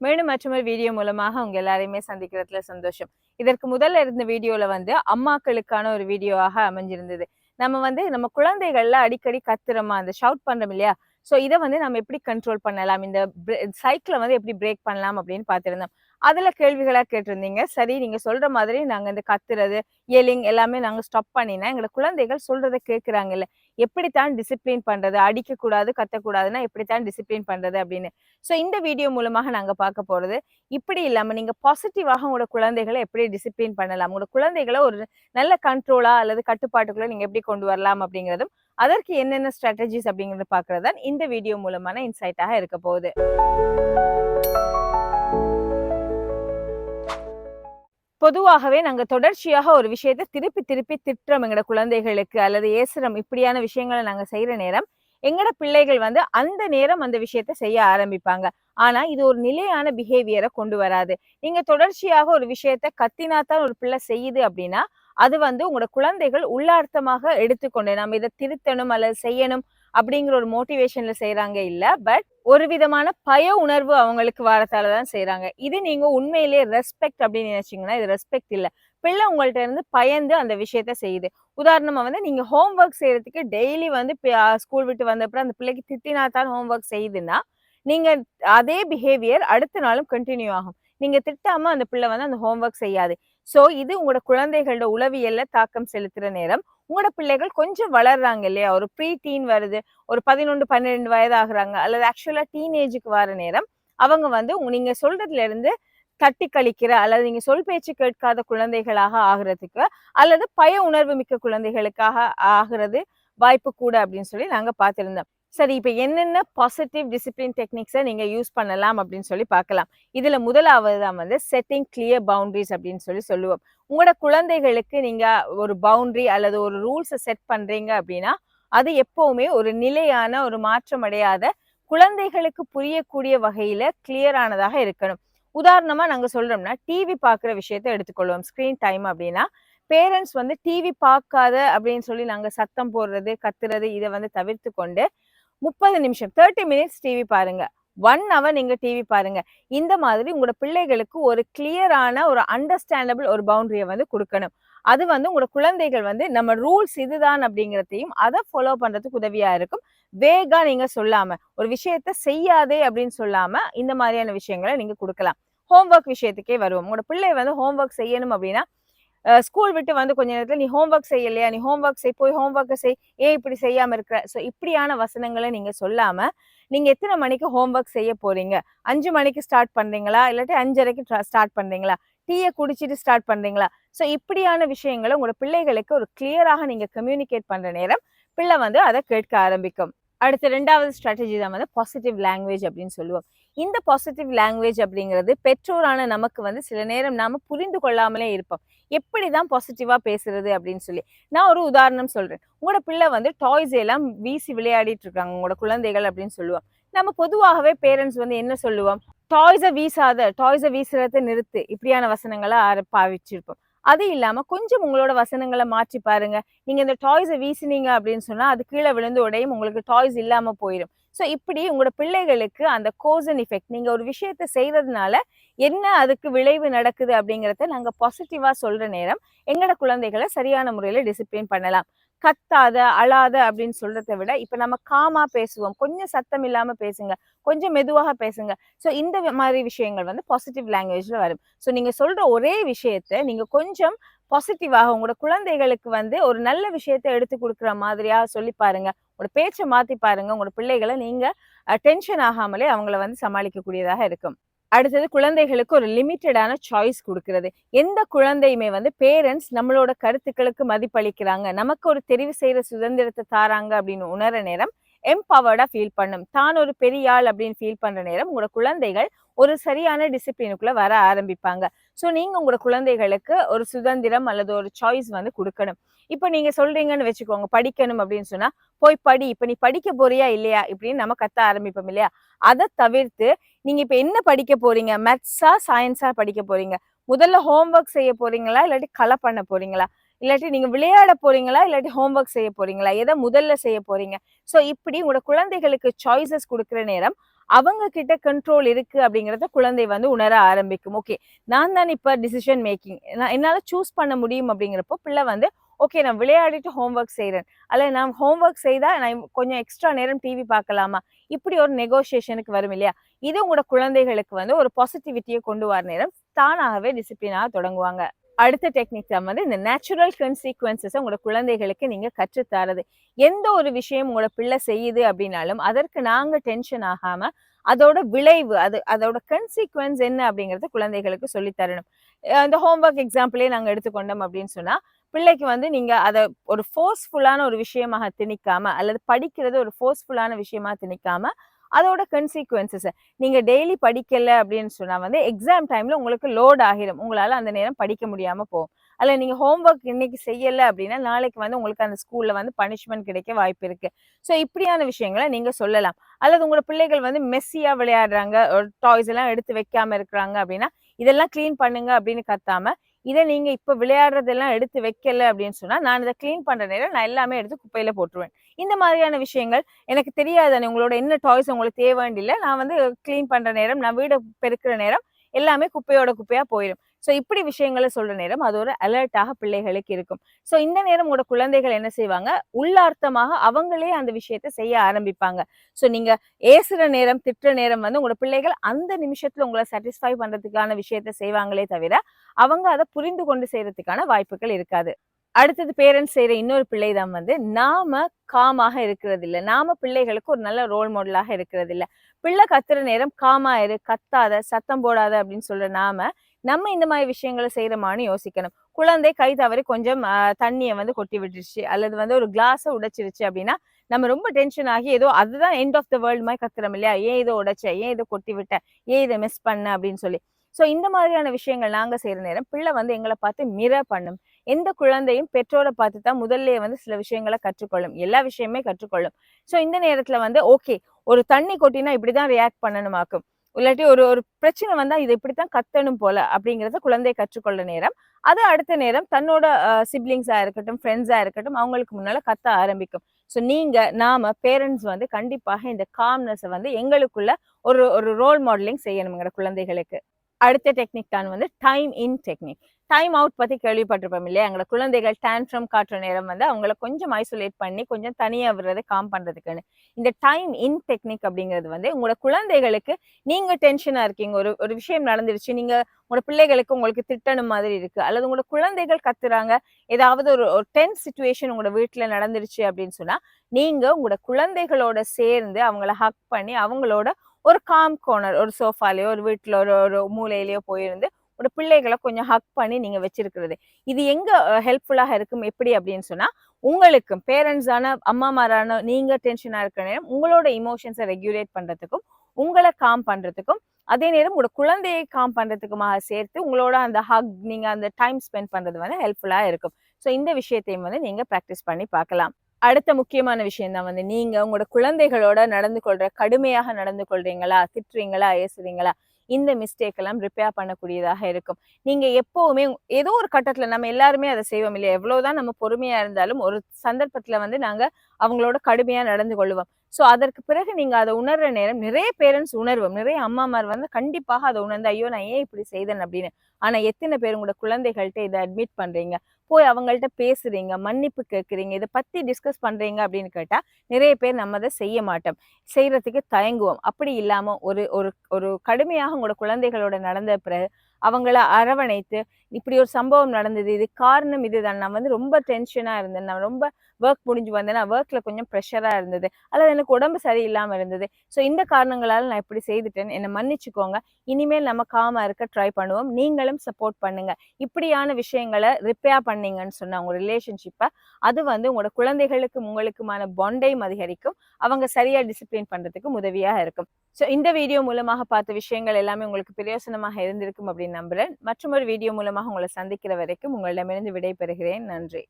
மீண்டும் மற்றொரு வீடியோ மூலமாக உங்க எல்லாரையுமே சந்திக்கிறதுல சந்தோஷம். இதற்கு முதல்ல இருந்த வீடியோல வந்து அம்மாக்களுக்கான ஒரு வீடியோவாக அமைஞ்சிருந்தது. நம்ம வந்து நம்ம குழந்தைகள்ல அடிக்கடி கத்துறோமா அந்த ஷவுட் பண்றோம் இல்லையா? ஸோ இதை வந்து நம்ம எப்படி கண்ட்ரோல் பண்ணலாம்? இந்த சைக்கிளை வந்து எப்படி பிரேக் பண்ணலாம் அப்படின்னு பார்த்துருந்தோம். அதுல கேள்விகளா கேட்டிருந்தீங்க. சரி நீங்க சொல்ற மாதிரி நாங்க இந்த கத்துறது எலிங் எல்லாமே நாங்க ஸ்டாப் பண்ணினா எங்களை குழந்தைகள் சொல்றதை கேட்குறாங்கல்ல எப்படித்தான் டிசிப்ளின் பண்றது? அடிக்கக்கூடாது கத்தக்கூடாதுன்னா எப்படித்தான் டிசிப்ளின் பண்றது அப்படின்னு. ஸோ இந்த வீடியோ மூலமாக நாங்கள் பார்க்க போறது இப்படி இல்லாமல் நீங்க பாசிட்டிவாக உங்களோட குழந்தைகளை எப்படி டிசிப்ளின் பண்ணலாம்? உங்களோட குழந்தைகளை ஒரு நல்ல கண்ட்ரோலா அல்லது கட்டுப்பாட்டுக்குள்ள நீங்க எப்படி கொண்டு வரலாம் அப்படிங்கிறதும் அதற்கு என்னென்ன ஸ்ட்ராட்டஜிஸ் அப்படிங்கறத பாக்குறது தான் இந்த வீடியோ மூலமான இன்சைட்டாக இருக்க போகுது. பொதுவாகவே நாங்க தொடர்ச்சியாக ஒரு விஷயத்தை திருப்பி திருப்பி திட்டுறோம் எங்களோட குழந்தைகளுக்கு அல்லது ஏசுறோம். இப்படியான விஷயங்களை நாங்க செய்யற நேரம் எங்கட பிள்ளைகள் வந்து அந்த நேரம் அந்த விஷயத்த செய்ய ஆரம்பிப்பாங்க. ஆனா இது ஒரு நிலையான பிஹேவியரை கொண்டு வராது. நீங்க தொடர்ச்சியாக ஒரு விஷயத்த கத்தினாத்தான் ஒரு பிள்ளை செய்யுது அப்படின்னா அது வந்து உங்களோட குழந்தைகள் உள்ளார்த்தமாக எடுத்துக்கொண்டு நம்ம இதை திருத்தணும் அல்லது செய்யணும் அப்படிங்கிற ஒரு மோட்டிவேஷன்ல செய்யறாங்க இல்ல பட் ஒரு விதமான பய உணர்வு அவங்களுக்கு வரத்தால தான் செய்யறாங்க இது நீங்க உண்மையிலேயே ரெஸ்பெக்ட் அப்படின்னு நினைச்சீங்கன்னா இது ரெஸ்பெக்ட் இல்ல. பிள்ளை உங்கள்ட்ட இருந்து பயந்து அந்த விஷயத்த செய்யுது. உதாரணமா வந்து நீங்க ஹோம் ஒர்க் செய்யறதுக்கு டெய்லி வந்து ஸ்கூல் விட்டு வந்தப்பறம் அந்த பிள்ளைக்கு திட்டினா தான் ஹோம் ஒர்க் செய்யுதுன்னா நீங்க அதே பிஹேவியர் அடுத்த நாளும் கண்டினியூ ஆகும். நீங்க திட்டாம அந்த பிள்ளை வந்து அந்த ஹோம் ஒர்க் செய்யாது. சோ இது உங்களோட குழந்தைகளோட உளவியல்ல தாக்கம் செலுத்துற நேரம். உங்களோட பிள்ளைகள் கொஞ்சம் வளர்றாங்க இல்லையா? ஒரு ப்ரீ டீன் வருது ஒரு பதினொன்று பன்னிரெண்டு வயது ஆகுறாங்க அல்லது ஆக்சுவலா டீனேஜுக்கு வர நேரம் அவங்க வந்து நீங்க சொல்றதுல இருந்து தட்டி கழிக்கிற அல்லது நீங்க சொல் பேச்சு கேட்காத குழந்தைகளாக ஆகுறதுக்கு அல்லது பய உணர்வு மிக்க குழந்தைகளுக்காக ஆகிறது வாய்ப்பு கூட அப்படின்னு சொல்லி நாங்க பார்த்திருந்தோம். சரி இப்போ என்னென்ன பாசிட்டிவ் டிசிப்ளின் டெக்னிக்ஸை நீங்க யூஸ் பண்ணலாம் அப்படின்னு சொல்லி பார்க்கலாம். இதுல முதலாவது தான் வந்து செட்டிங் கிளியர் பவுண்டரிஸ் அப்படின்னு சொல்லி சொல்லுவோம். உங்களோட குழந்தைகளுக்கு நீங்க ஒரு பவுண்டரி அல்லது ஒரு ரூல்ஸை செட் பண்றீங்க அப்படின்னா அது எப்போவுமே ஒரு நிலையான ஒரு மாற்றம் அடையாத குழந்தைகளுக்கு புரியக்கூடிய வகையில கிளியரானதாக இருக்கணும். உதாரணமா நாங்க சொல்றோம்னா டிவி பார்க்குற விஷயத்த எடுத்துக்கொள்வோம். ஸ்க்ரீன் டைம் அப்படின்னா பேரண்ட்ஸ் வந்து டிவி பார்க்காத அப்படின்னு சொல்லி நாங்க சத்தம் போடுறது கத்துறது இதை வந்து தவிர்த்து கொண்டு முப்பது நிமிஷம் தேர்ட்டி மினிட்ஸ் டிவி பாருங்க. ஒன் ஹவர் நீங்க டிவி பாருங்க. இந்த மாதிரி உங்களோட பிள்ளைகளுக்கு ஒரு கிளியரான ஒரு அண்டர்ஸ்டாண்டபிள் ஒரு பவுண்டரியை வந்து கொடுக்கணும். அது வந்து உங்களோட குழந்தைகள் வந்து நம்ம ரூல்ஸ் இதுதான் அப்படிங்கிறதையும் அதை ஃபாலோ பண்றதுக்கு உதவியா இருக்கும். வேகா நீங்க சொல்லாம ஒரு விஷயத்த செய்யாதே அப்படின்னு சொல்லாம இந்த மாதிரியான விஷயங்களை நீங்க கொடுக்கலாம். ஹோம்ஒர்க் விஷயத்துக்கே வருவோம். உங்களோட பிள்ளை வந்து ஹோம்ஒர்க் செய்யணும் அப்படின்னா ஸ்கூல் விட்டு வந்து கொஞ்ச நேரத்தில் நீ ஹோம்ஒர்க் செய்யலையா நீ ஹோம்ஒர்க் செய் போய் ஹோம்ஒர்க்கை செய். ஏன் இப்படி செய்யாம இருக்கிற? ஸோ இப்படியான வசனங்களை நீங்க சொல்லாம நீங்க எத்தனை மணிக்கு ஹோம்ஒர்க் செய்ய போறீங்க? அஞ்சு மணிக்கு ஸ்டார்ட் பண்றீங்களா? இல்லாட்டி அஞ்சரைக்கு ஸ்டார்ட் பண்றீங்களா? டீயை குடிச்சிட்டு ஸ்டார்ட் பண்றீங்களா? ஸோ இப்படியான விஷயங்களை உங்களோட பிள்ளைகளுக்கு ஒரு கிளியராக நீங்க கம்யூனிகேட் பண்ற நேரம் பிள்ளை வந்து அதை கேட்க ஆரம்பிக்கும். அடுத்த ரெண்டாவது ஸ்ட்ராட்டஜி தான் வந்து பாசிட்டிவ் லாங்குவேஜ் அப்படின்னு சொல்லுவோம். இந்த பாசிட்டிவ் லாங்குவேஜ் அப்படிங்கிறது பெற்றோரான நமக்கு வந்து சில நேரம் நாம் புரிந்து கொள்ளாமலே இருப்போம். எப்படி தான் பாசிட்டிவாக பேசுறது அப்படின்னு சொல்லி. நான் ஒரு உதாரணம் சொல்கிறேன் உங்களோட பிள்ளை வந்து டாய்ஸ் எல்லாம் வீசி விளையாடிட்டு இருக்காங்க. உங்களோட குழந்தைகள் அப்படின்னு சொல்லுவோம். நம்ம பொதுவாகவே பேரண்ட்ஸ் வந்து என்ன சொல்லுவோம்? டாய்ஸை வீசாத டாய்ஸை வீசுறத நிறுத்து. இப்படியான வசனங்களை பாவிச்சிருப்போம். அது இல்லாம கொஞ்சம் உங்களோட வசனங்களை மாற்றி பாருங்க. நீங்க இந்த டாய்ஸை வீசினீங்க அப்படின்னு சொன்னா அது கீழே விழுந்து உடையும் உங்களுக்கு டாய்ஸ் இல்லாம போயிடும் ஸோ இப்படி உங்களோட பிள்ளைகளுக்கு அந்த கோஸ் அண்ட் எஃபெக்ட் நீங்கள் ஒரு விஷயத்தை செய்கிறதுனால என்ன அதுக்கு விளைவு நடக்குது அப்படிங்கிறத நாங்கள் பாசிட்டிவாக சொல்கிற நேரம் எங்களோட குழந்தைகளை சரியான முறையில் டிசிப்ளின் பண்ணலாம். கத்தாத அழாத அப்படின்னு சொல்றத விட இப்ப நம்ம காமா பேசுவோம். கொஞ்சம் சத்தம் இல்லாம பேசுங்க. கொஞ்சம் மெதுவாக பேசுங்க. ஸோ இந்த மாதிரி விஷயங்கள் வந்து பாசிட்டிவ் லாங்குவேஜ்ல வரும். ஸோ நீங்க சொல்ற ஒரே விஷயத்த நீங்க கொஞ்சம் பாசிட்டிவாக உங்களோட குழந்தைகளுக்கு வந்து ஒரு நல்ல விஷயத்த எடுத்து கொடுக்குற மாதிரியா சொல்லி பாருங்க. உங்களோட பேச்சை மாத்தி பாருங்க. உங்களோட பிள்ளைகளை நீங்க டென்ஷன் ஆகாமலே அவங்கள வந்து சமாளிக்கக்கூடியதாக இருக்கும். அடுத்தது குழந்தைகளுக்கு ஒரு லிமிட்டடான சாய்ஸ் கொடுக்கறது. எந்த குழந்தையுமே வந்து பேரண்ட்ஸ் நம்மளோட கருத்துக்களுக்கு மதிப்பளிக்கிறாங்க. நமக்கு ஒரு தெரிவு செய்யற சுதந்திரத்தை தாராங்க அப்படின்னு உணர நேரம் எம்பவர்டா ஃபீல் பண்ணும். தான் ஒரு பெரிய ஆள் அப்படின்னு ஃபீல் பண்ற நேரம் உங்களோட குழந்தைகள் ஒரு சரியான டிசிப்ளினுக்குள்ள வர ஆரம்பிப்பாங்க. ஸோ நீங்கள் உங்களோட குழந்தைகளுக்கு ஒரு சுதந்திரம் அல்லது ஒரு சாய்ஸ் வந்து கொடுக்கணும். இப்போ நீங்கள் சொல்றீங்கன்னு வச்சுக்கோங்க படிக்கணும் அப்படின்னு சொன்னால் போய் படி இப்போ நீ படிக்க போறியா இல்லையா? இப்படின்னு நம்ம கத்த ஆரம்பிப்போம் இல்லையா? அதை தவிர்த்து நீங்க இப்போ என்ன படிக்க போறீங்க? மேத்ஸா சயின்ஸா படிக்க போறீங்க? முதல்ல ஹோம்ஒர்க் செய்ய போறீங்களா? இல்லாட்டி கலை பண்ண போறீங்களா? இல்லாட்டி நீங்க விளையாட போறீங்களா? இல்லாட்டி ஹோம்ஒர்க் செய்ய போறீங்களா? எதை முதல்ல செய்ய போறீங்க? ஸோ இப்படி உங்களோட குழந்தைகளுக்கு சாய்ஸஸ் கொடுக்குற நேரம் அவங்க கிட்ட கண்ட்ரோல் இருக்கு அப்படிங்கிறத குழந்தை வந்து உணர ஆரம்பிக்கும். ஓகே நான் தான் இப்ப டிசிஷன் மேக்கிங் என்னால சூஸ் பண்ண முடியும் அப்படிங்கிறப்போ பிள்ளை வந்து ஓகே நான் விளையாடிட்டு ஹோம்ஒர்க் செய்கிறேன் அல்ல நான் ஹோம்ஒர்க் செய்தால் நான் கொஞ்சம் எக்ஸ்ட்ரா நேரம் டிவி பார்க்கலாமா? இப்படி ஒரு நெகோசியேஷனுக்கு வரும் இல்லையா? இது உங்களோட குழந்தைகளுக்கு வந்து ஒரு பாசிட்டிவிட்டியை கொண்டு வர நேரம் தானாகவே டிசிப்ளினாக தொடங்குவாங்க. அடுத்த டெக்னிக் தான் வந்து இந்த நேச்சுரல் கன்சீக்வன்சஸ் உங்களோட குழந்தைகளுக்கு நீங்க கற்றுத்தரது. எந்த ஒரு விஷயம் உங்களோட பிள்ளை செய்யுது அப்படின்னாலும் அதற்கு நாங்க டென்ஷன் ஆகாம அதோட விளைவு அது அதோட கன்சீக்வன்ஸ் என்ன அப்படிங்கறத குழந்தைகளுக்கு சொல்லி தரணும் இந்த ஹோம்ஒர்க் எக்ஸாம்பிளே நாங்க எடுத்துக்கொண்டோம் அப்படின்னு சொன்னா பிள்ளைக்கு வந்து நீங்க அதை ஒரு ஃபோர்ஸ்ஃபுல்லான ஒரு விஷயமாக திணிக்காம அல்லது படிக்கிறது ஒரு ஃபோர்ஸ்ஃபுல்லான விஷயமா திணிக்காம அதோட கன்சீக்வன்சஸ் நீங்கள் டெய்லி படிக்கல அப்படின்னு சொன்னால் வந்து எக்ஸாம் டைமில் உங்களுக்கு லோட் ஆகிடும் உங்களால் அந்த நேரம் படிக்க முடியாமல் போகும். அல்ல நீங்கள் ஹோம்ஒர்க் இன்னைக்கு செய்யலை அப்படின்னா நாளைக்கு வந்து உங்களுக்கு அந்த ஸ்கூலில் வந்து பனிஷ்மெண்ட் கிடைக்க வாய்ப்பு இருக்கு. ஸோ இப்படியான விஷயங்களை நீங்கள் சொல்லலாம். அல்லது உங்களோட பிள்ளைகள் வந்து மெஸ்ஸியாக விளையாடுறாங்க. டாய்ஸ் எல்லாம் எடுத்து வைக்காமல் இருக்கிறாங்க அப்படின்னா இதெல்லாம் க்ளீன் பண்ணுங்க அப்படின்னு கத்தாம இதை நீங்கள் இப்போ விளையாடுறதெல்லாம் எடுத்து வைக்கல அப்படின்னு சொன்னால் நான் இதை க்ளீன் பண்ணுற நேரம் நான் எல்லாமே எடுத்து குப்பையில் போட்டுருவேன். இந்த மாதிரியான விஷயங்கள் எனக்கு தெரியாது உங்களோட என்ன டாய்ஸ் உங்களுக்கு தேவைண்டில்ல நான் வந்து க்ளீன் பண்ற நேரம் நான் வீடை பெருக்கிற நேரம் எல்லாமே குப்பையோட குப்பையா போயிடும் ஸோ இப்படி விஷயங்களை சொல்ற நேரம் அது ஒரு அலர்ட்டாக பிள்ளைகளுக்கு இருக்கும். ஸோ இந்த நேரம் உங்களோட குழந்தைகள் என்ன செய்வாங்க? உள்ளார்த்தமாக அவங்களே அந்த விஷயத்தை செய்ய ஆரம்பிப்பாங்க. ஸோ நீங்க ஏசுற நேரம் திட்டுற நேரம் வந்து உங்களோட பிள்ளைகள் அந்த நிமிஷத்துல உங்களை சாட்டிஸ்ஃபை பண்றதுக்கான விஷயத்த செய்வாங்களே தவிர அவங்க அதை புரிந்து கொண்டு செய்யறதுக்கான வாய்ப்புகள் இருக்காது. அடுத்தது பேரண்ட்ஸ் செய்கிற இன்னொரு பிள்ளை தான் வந்து நாம காமாக இருக்கிறது இல்லை நாம பிள்ளைகளுக்கு ஒரு நல்ல ரோல் மாடலாக இருக்கிறது இல்லை பிள்ளை கத்துற நேரம் காமா இரு கத்தாத சத்தம் போடாத அப்படின்னு சொல்ற நாம நம்ம இந்த மாதிரி விஷயங்களை செய்யறோமான்னு யோசிக்கணும். குழந்தை கை தவறி கொஞ்சம் தண்ணியை வந்து கொட்டி விட்டுருச்சு அல்லது வந்து ஒரு கிளாஸை உடைச்சிருச்சு அப்படின்னா நம்ம ரொம்ப டென்ஷன் ஆகி ஏதோ அதுதான் எண்ட் ஆஃப் த வேர்ல்டு மாதிரி கத்துறோம் இல்லையா? ஏன் இதை உடைச்ச? ஏன் இதை கொட்டி விட்ட? ஏன் இதை மிஸ் பண்ண? அப்படின்னு சொல்லி. ஸோ இந்த மாதிரியான விஷயங்கள் நாங்கள் செய்கிற நேரம் பிள்ளை வந்து எங்களை பார்த்து மிர பண்ணும். எந்த குழந்தையும் பெற்றோரை பார்த்து தான் முதல்ல வந்து சில விஷயங்களை கற்றுக்கொள்ளும். எல்லா விஷயமே கற்றுக்கொள்ளும். ஸோ இந்த நேரத்துல வந்து ஓகே ஒரு தண்ணி கொட்டினா இப்படிதான் ரியாக்ட் பண்ணணுமாக்கும்? இல்லாட்டி ஒரு ஒரு பிரச்சனை வந்தா இது இப்படித்தான் கத்தணும் போல அப்படிங்கிறத குழந்தை கற்றுக்கொள்ள நேரம். அது அடுத்த நேரம் தன்னோட சிப்ளிங்ஸா இருக்கட்டும் ஃப்ரெண்ட்ஸா இருக்கட்டும் அவங்களுக்கு முன்னால கத்த ஆரம்பிக்கும். ஸோ நீங்க நாம பேரண்ட்ஸ் வந்து கண்டிப்பாக இந்த காம்னஸை வந்து எங்களுக்குள்ள ஒரு ஒரு ரோல் மாடலிங் செய்யணுங்கிற குழந்தைகளுக்கு. அடுத்த டெக்னிக் தான் வந்து time in technique time out பற்றி கேள்விப்பட்டிருப்போம் இல்லையா? எங்களை குழந்தைகள் டேன்ட்ரம் காட்டுற நேரம் வந்து அவங்கள கொஞ்சம் ஐசோலேட் பண்ணி கொஞ்சம் தனியாக விடுறதை காம் பண்ணுறதுக்குன்னு இந்த டைம் இன் டெக்னிக் அப்படிங்கிறது வந்து உங்களோட குழந்தைகளுக்கு நீங்கள் டென்ஷனாக இருக்கீங்க. ஒரு ஒரு விஷயம் நடந்துருச்சு நீங்கள் உங்களோட பிள்ளைகளுக்கு உங்களுக்கு திட்டணும் மாதிரி இருக்குது அல்லது உங்களோட குழந்தைகள் கத்துறாங்க ஏதாவது ஒரு ஒரு டென்ஸ் சுச்சுவேஷன் உங்களோட வீட்டில் நடந்துருச்சு அப்படின்னு சொன்னால் நீங்கள் உங்களோட குழந்தைகளோட சேர்ந்து அவங்கள ஹக் பண்ணி அவங்களோட ஒரு காம் கோனர் ஒரு சோஃபாலேயோ ஒரு வீட்டில் ஒரு ஒரு மூலையிலையோ போயிருந்து ஒரு பிள்ளைகளை கொஞ்சம் ஹக் பண்ணி நீங்கள் வச்சிருக்கிறது. இது எங்கே ஹெல்ப்ஃபுல்லாக இருக்கும்? எப்படி அப்படின்னு சொன்னால் உங்களுக்கும் பேரண்ட்ஸான அம்மாமாரான நீங்கள் டென்ஷனாக இருக்கிற நேரம் உங்களோட இமோஷன்ஸை ரெகுலேட் பண்ணுறதுக்கும் உங்களை காம் பண்ணுறதுக்கும் அதே நேரம் உங்களோட குழந்தையை காம் பண்ணுறதுக்குமாக சேர்த்து உங்களோட அந்த ஹக் நீங்கள் அந்த டைம் ஸ்பெண்ட் பண்ணுறது வந்து ஹெல்ப்ஃபுல்லாக இருக்கும். ஸோ இந்த விஷயத்தையும் வந்து நீங்கள் ப்ராக்டிஸ் பண்ணி பார்க்கலாம். அடுத்த முக்கியமான விஷயம் தான் வந்து நீங்கள் உங்களோட குழந்தைகளோட நடந்து கொள்கிற கடுமையாக நடந்து கொள்றீங்களா? திட்டுறீங்களா? ஏசுறீங்களா? இந்த மிஸ்டேக் எல்லாம் ரிப்பேர் பண்ணக்கூடியதாக இருக்கும். நீங்க எப்பவுமே ஏதோ ஒரு கட்டத்துல நம்ம எல்லாருமே அதை செய்வோம் இல்லையா? எவ்வளவுதான் நம்ம பொறுமையா இருந்தாலும் ஒரு சந்தர்ப்பத்துல வந்து நாங்க அவங்களோட கடுமையா நடந்து கொள்வோம் ஸோ அதற்கு பிறகு நீங்கள் அதை உணர்ற நேரம் நிறைய பேரண்ட்ஸ் உணர்வோம் நிறைய அம்மாமார் வந்து கண்டிப்பாக அதை உணர்ந்து ஐயோ நான் ஏன் இப்படி செய்தேன்? அப்படின்னு. ஆனால் எத்தனை பேர் உங்களோட குழந்தைகள்கிட்ட இதை அட்மிட் பண்ணுறீங்க போய் அவங்கள்ட்ட பேசுறீங்க மன்னிப்பு கேட்குறீங்க இதை பற்றி டிஸ்கஸ் பண்ணுறீங்க அப்படின்னு கேட்டால் நிறைய பேர் நம்ம அதை செய்ய மாட்டோம். செய்கிறதுக்கு தயங்குவோம். அப்படி இல்லாமல் ஒரு ஒரு ஒரு கடுமையாக உங்களோட குழந்தைகளோட நடந்த பிறகு அவங்கள அரவணைத்து இப்படி ஒரு சம்பவம் நடந்தது இது காரணம் இதுதான். நான் வந்து ரொம்ப டென்ஷனாக இருந்தேன். நான் ரொம்ப ஒர்க் முடிஞ்சு வந்தேன். நான் கொஞ்சம் ப்ரெஷராக இருந்தது. அல்லது எனக்கு உடம்பு சரியில்லாமல் இருந்தது. ஸோ இந்த காரணங்களால் நான் இப்படி செய்துட்டேன். என்னை மன்னிச்சுக்கோங்க. இனிமேல் நம்ம காமாக இருக்க ட்ரை பண்ணுவோம். நீங்களும் சப்போர்ட் பண்ணுங்க. இப்படியான விஷயங்களை ரிப்பேர் பண்ணீங்கன்னு சொன்ன உங்கள் ரிலேஷன்ஷிப்பை அது வந்து உங்களோட குழந்தைகளுக்கும் உங்களுக்குமான பாண்டையும் அதிகரிக்கும். அவங்க சரியாக டிசிப்ளின் பண்ணுறதுக்கும் உதவியாக இருக்கும். ஸோ இந்த வீடியோ மூலமாக பார்த்த விஷயங்கள் எல்லாமே உங்களுக்கு பிரயோசனமாக இருந்திருக்கும் அப்படின்னு நம்புறேன். மற்றும் ஒரு வீடியோ மூலமாக உங்களை சந்திக்கிற வரைக்கும் உங்களிடமிருந்து விடை பெறுகிறேன் நன்றி.